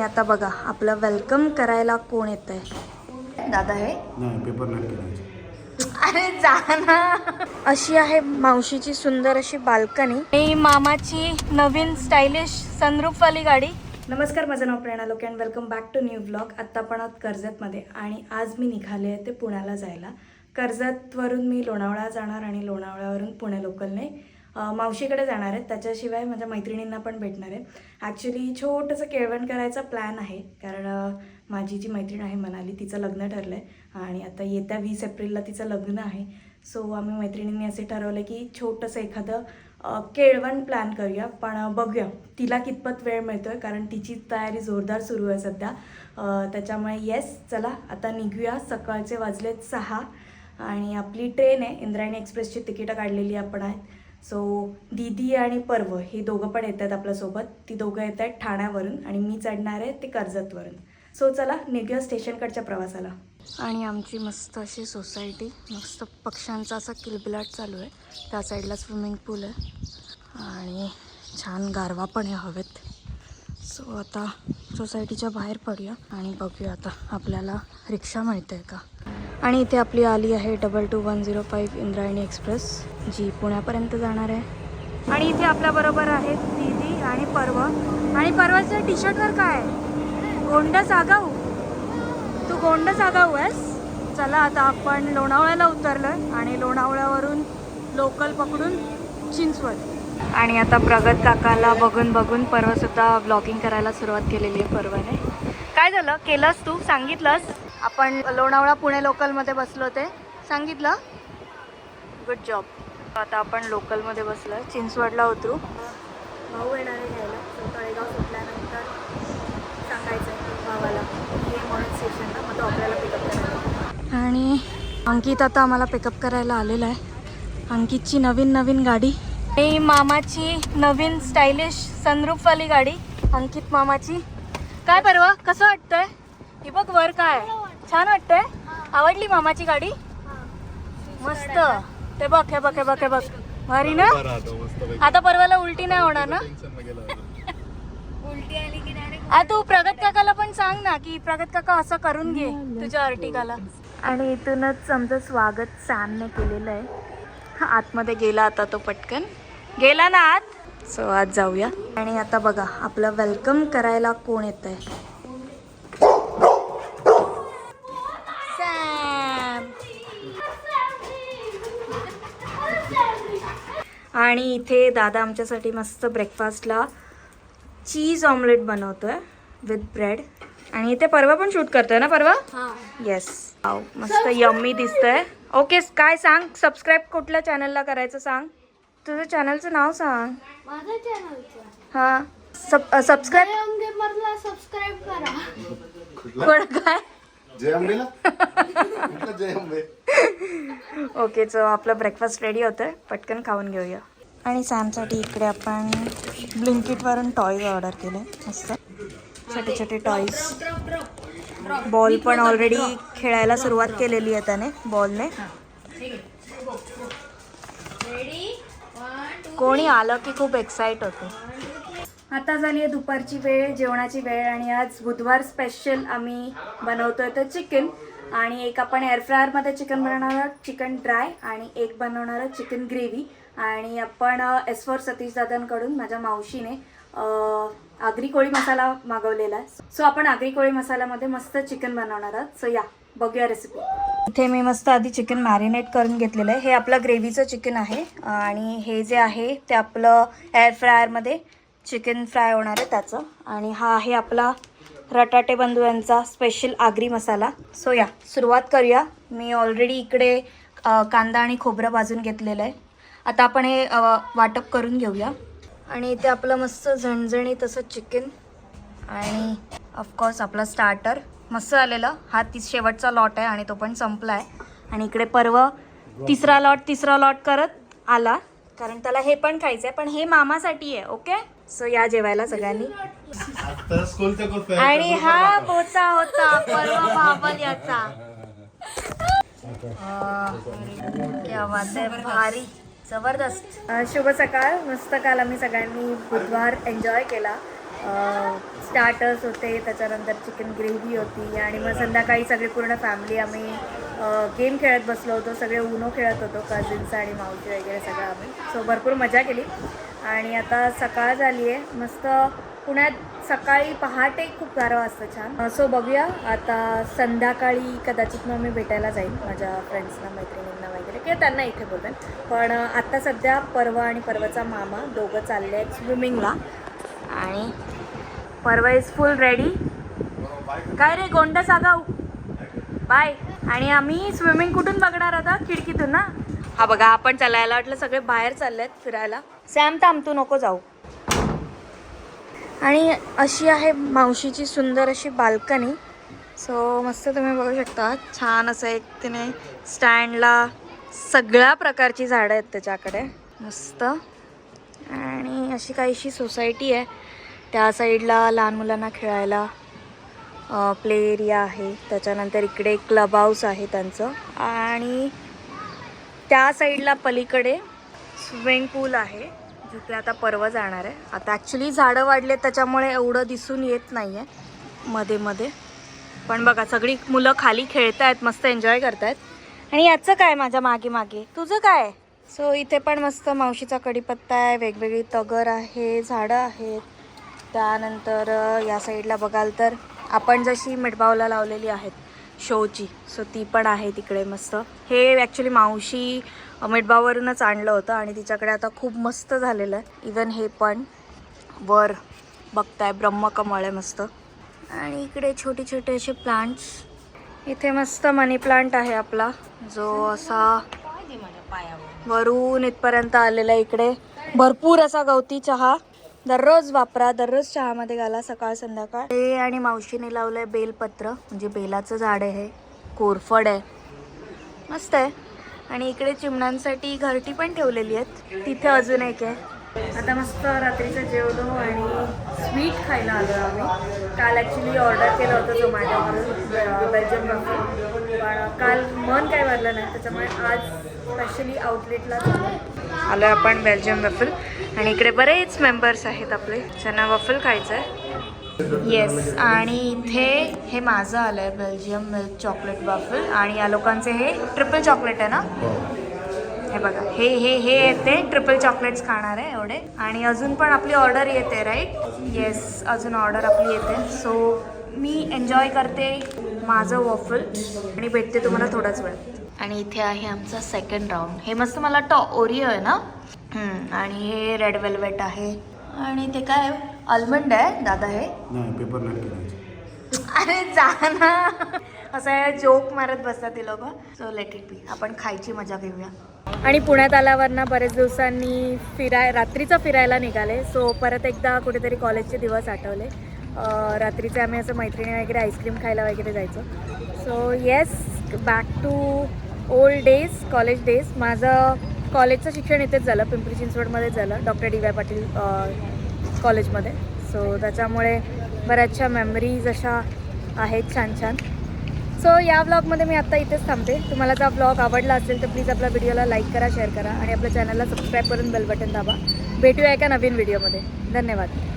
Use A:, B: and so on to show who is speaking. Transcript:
A: आणि आता बघा आपलं वेलकम करायला कोण येत आहे? दादा हे
B: नाही पेपर
A: अरे जा ना. अशी आहे मावशीची सुंदर अशी बाल्कनी. ही मामाची नवीन स्टायलिश सनरूफवाली गाडी. नमस्कार माझं नाव Prerna Loke and welcome back to new blog आत्ता आपण आहोत कर्जतमध्ये आणि आज मी निघाले आहे ते पुण्याला जायला. कर्जतवरून मी लोणावळा जाणार आणि लोणावळ्यावरून पुणे लोकलने मावशीकडे जाणार आहेत. त्याच्याशिवाय माझ्या मैत्रिणींना पण भेटणार आहे. ॲक्च्युली छोटंसं केळवण करायचा प्लॅन आहे. कारण माझी जी मैत्रीण आहे मनाली तिचं लग्न ठरलं आहे आणि आता येत्या वीस एप्रिलला तिचं लग्न आहे. सो आम्ही मैत्रिणींनी असे ठरवलं की छोटंसं एखादं केळवण प्लॅन करूया. पण बघूया. तिला कितपत वेळ मिळतो आहे कारण तिची तयारी जोरदार सुरू आहे सध्या. त्याच्यामुळे येस चला आता निघूया. सकाळचे वाजलेत सहा. आणि आपली ट्रेन आहे. इंद्रायणी एक्सप्रेसची तिकीटं काढलेली आपण आहेत. सो दीदी आणि पर्व ही दोघं पण येत आहेत आपल्यासोबत ती दोघं येत आहेत ठाण्यावरून आणि मी चढणार आहे ते कर्जतवरून. सो चला निघूया स्टेशनकडच्या प्रवासाला. आणि आमची मस्त अशी सोसायटी मस्त पक्ष्यांचा असा किलबिलाट चालू आहे. त्या साईडला स्विमिंग पूल आहे. आणि छान गारवा पण आहे हवेत. सो आता सोसायटीच्या बाहेर पडूया आणि बघूया आता आपल्याला रिक्षा मिळते का? आणि इथे आपली आली आहे double two one zero five Indrayani express जी पुण्यापर्यंत जाणार आहे. आणि इथे आपल्याबरोबर आहेत दीदी आणि पर्व. आणि पर्वाच्या टी शर्टवर काय आहे? गोंड सागाऊ. तू गोंड सागाऊ आहेस? चला आता आपण लोणावळ्याला उतरलोय आणि लोणावळ्यावरून लोकल पकडून चिंचवड. आणि आता प्रगत काकाला बघून बघून परवासुद्धा ब्लॉगिंग करायला सुरुवात केलेली आहे परवाने. काय झालं? केलंस तू? सांगितलंस? आपण लोणावळा पुणे लोकलमध्ये बसलो ते सांगितलं? गुड जॉब आता आपण लोकलमध्ये बसलो आहे. चिंचवडला उतरू. भाऊ येणार आहे घ्यायला. तो तळेगाव सुटल्यानंतर सांगायचं भावाला. हे म्हणून स्टेशनला मग तो आपल्याला पिकअप करायला आणि अंकित आता आम्हाला पिकअप करायला आलेला आहे. अंकितची नवीन नवीन गाडी. आणि मामाची नवीन स्टायलिश सनरूफवाली गाडी. अंकित मामाची. काय परवा? कसं वाटतंय? ही बघ वर काय छान वाटतंय? आवडली मामाची गाडी? मस्त. ते बघ हे बघ हे बघ हे बघ. भारी ना? आता परवाला उलटी नाही होणार ना? आ तू प्रगत काकाला पण सांग ना की प्रगत काका असं करून घे तुझ्या अर्टिकाला आणि इथूनच आमचं स्वागत सॅमने केलेलं आहे. हा, आतमध्ये गेला आता तो पटकन. गेला ना आत? सो आज जाऊया. आणि आता बघा आपलं वेलकम करायला कोण येत आहे आणि इथे दादा आमच्यासाठी मस्त ब्रेकफास्टला चीज ऑमलेट बनवतोय विथ ब्रेड आणि इथे परवा पण शूट करतोय ना परवा? येस मस्त यम्मी दिसतंय. ओके काय सांग? सबस्क्राईब कुठल्या चॅनलला करायचं सांग? तुझं चॅनलचं नाव सांग.
C: माझ्या चॅनलचं
A: हां. सब सबस्क्राईब
C: करा.
A: कोण काय?
B: जय अंबेला कुठलं जय अंबे
A: ओके सो आपलं ब्रेकफास्ट रेडी होतं पटकन खाऊन घेऊया. आणि सॅमसाठी इकडे आपण ब्लिंकिटवरून टॉईज ऑर्डर केले मस्त. छोटे छोटे टॉईज बॉल पण ऑलरेडी खेळायला सुरुवात केलेली आहे त्याने बॉलने कोणी आलं की खूप एक्साइट होतो. आता झाली आहे दुपारची वेळ जेवणाची वेळ आणि आज बुधवार स्पेशल आम्ही बनवतोय तर चिकन आणि एक आपण एअरफ्रायरमध्ये चिकन बनवणार आहोत चिकन ड्राय आणि एक बनवणार आहोत चिकन ग्रेव्ही आणि आपण एस फॉर सतीश दादांकडून माझ्या मावशीने आगरी कोळी मसाला मागवलेला आहे. सो आपण आगरी कोळी मसाल्यामध्ये मस्त चिकन बनवणार आहोत. सो या बघूया रेसिपी इथे मी मस्त आधी चिकन मॅरिनेट करून घेतलेलं आहे. हे आपलं ग्रेव्हीचं चिकन आहे. आणि हे जे आहे ते आपलं एअर फ्रायरमध्ये चिकन फ्राय होणार आहे त्याचं. आणि हा आहे आपला रटाटे बंधू यांचा स्पेशल आगरी मसाला. सो या सुरुवात करूया. मी ऑलरेडी इकडे कांदा आणि खोबरं भाजून घेतलेलं आहे. आता आपण हे वाटप करून घेऊया. आणि इथे आपलं मस्त झणझणीत असं चिकन आणि ऑफकोर्स आपला स्टार्टर मस्त आलेलं हा ती शेवटचा लॉट आहे आणि तो पण संपला आहे आणि इकडे पर्व तिसरा लॉट तिसरा लॉट करत आला. कारण त्याला हे पण खायचं आहे पण हे मामासाठी आहे ओके? सो या जेवायला सगळ्यांनी. आणि हा बोचा होता पर्व बाबल याचा. भारी. जबरदस्त. शुभ सकाळ. मस्त काल आम्ही सगळ्यांनी बुधवार एन्जॉय केला. स्टार्टर्स होते त्याच्यानंतर चिकन ग्रेव्ही होती आणि मग संध्याकाळी सगळी पूर्ण फॅमिली आम्ही गेम खेळत बसलो होतो. सगळे उनो खेळत होतो कझिन्स आणि मावशी वगैरे सगळं आम्ही. सो भरपूर मजा केली. आणि आता सकाळ झाली आहे. मस्त पुण्यात सकाळी पहाटे खूप गारवा असतं छान. सो बघूया. आता संध्याकाळी कदाचित मग मी भेटायला जाईल माझ्या फ्रेंड्सना मैत्रिणींना ठीक आहे त्यांना इथे बोलेन पण आत्ता सध्या परवा आणि पर्वचा मामा दोघं चालले आहेत स्विमिंगला आणि परवा इज फुल रेडी काय रे गोंडा सागाव बाय. आणि आम्ही स्विमिंग कुठून बघणार आता? खिडकीतून ना? हा बघा आपण चालायला वाटलं सगळे बाहेर चालले आहेत फिरायला. सॅम थांब तू नको जाऊ. आणि अशी आहे मावशीची सुंदर अशी बाल्कनी. सो मस्त तुम्ही बघू शकता. छान असं एक तिने स्टँडला सगळ्या प्रकारची झाडं आहेत त्याच्याकडे मस्त. आणि अशी काहीशी सोसायटी आहे. त्या साईडला लहान मुलांना खेळायला प्ले एरिया आहे. त्याच्यानंतर इकडे क्लब हाऊस आहे त्यांचं. आणि त्या साईडला पलीकडे स्विमिंग पूल आहे जिथे आता पर्व जाणार आहे. आता ॲक्च्युली झाडं वाढले त्याच्यामुळे एवढं दिसून येत नाही आहे मध्ये मध्ये. पण बघा सगळी मुलं खाली खेळत आहेत मस्त एन्जॉय करत आहेत आणि याचं काय माझ्या मागे मागे? तुझं काय? सो इथे पण मस्त मावशीचा कढीपत्ता आहे वेगवेगळी तगर आहे झाडं आहेत. त्यानंतर या साईडला बघाल तर आपण जशी मिठबावला लावलेली आहेत शोची सो ती पण आहे तिकडे मस्त. हे ॲक्च्युली मावशी मिठबावरूनच आणलं होतं आणि तिच्याकडे आता खूप मस्त झालेलं आहे. इवन हे पण वर बघताय ब्रह्मकमळ आहे मस्त. आणि इकडे छोटे छोटे असे प्लांट्स इथे मस्त मनी प्लांट आहे आपला. जो असा वरून इथपर्यंत आलेला आहे इकडे. भरपूर असा गवती चहा. दररोज वापरा दररोज चहामध्ये घाला सकाळ संध्याकाळ. हे आणि मावशीने लावलंय बेलपत्र. म्हणजे बेलाचं झाड आहे कोरफड आहे. मस्त आहे. आणि इकडे चिमण्यांसाठी घरटी पण ठेवलेली आहेत. तिथे अजून एक आहे. आता मस्त रात्रीचं जेवलो आणि स्वीट खायला आलो आम्ही. काल ॲक्च्युली ऑर्डर केलं होतं झोमॅटोवरून बेल्जियम बफे पण काल मन काय भरलं नाही त्याच्यामुळे आज स्पेशली आउटलेटला आलो आपण बेल्जियम वफल आणि इकडे बरेच मेंबर्स आहेत आपले ज्यांना वफल खायचं आहे. येस आणि इथे हे माझं आलं आहे बेल्जियम मिल्क चॉकलेट वफल आणि या लोकांचे हे ट्रिपल चॉकलेट आहे ना? हो. बघा. हे हे हे येते. ट्रिपल चॉकलेट्स खाणार आहे एवढे. आणि अजून पण आपली ऑर्डर येते राईट येस अजून ऑर्डर आपली येते. सो मी एन्जॉय करते माझं वॉफल आणि भेटते तुम्हाला थोडाच वेळ आणि इथे आहे आमचा सेकंड राऊंड हे मस्त मला टॉ ओरिओ आहे ना? हम्म, आणि हे रेड वेल्वेट आहे. आणि ते काय आल्मंड आहे दादा हे?
B: नाही पेपर
A: अरे जा ना. असं जोक मारत बसतात ते लोक. सो लेट इट बी आपण खायची मजा घेऊया. आणि पुण्यात आल्यावर ना बरेच दिवसांनी फिराय रात्रीचं फिरायला निघाले. सो परत एकदा कुठेतरी कॉलेजचे दिवस आठवले. रात्रीचे आम्ही असं मैत्रिणी वगैरे आईस्क्रीम खायला वगैरे जायचो. So yes back to old days college days माझं कॉलेजचं शिक्षण इथेच झालं. पिंपरी चिंचवडमध्ये झालं. डॉक्टर डी वाय पाटील कॉलेजमध्ये सो त्याच्यामुळे बऱ्याचशा मेमरीज अशा आहेत छान छान. सो या ब्लॉगमध्ये मी आत्ता इथेच थांबते. तुम्हाला जर ब्लॉग आवडला असेल तर प्लीज आपल्या व्हिडिओला लाईक करा शेअर करा आणि आपल्या चॅनलला सबस्क्राईब करून बेल बटन दाबा. भेटूया एका नवीन व्हिडिओमध्ये धन्यवाद.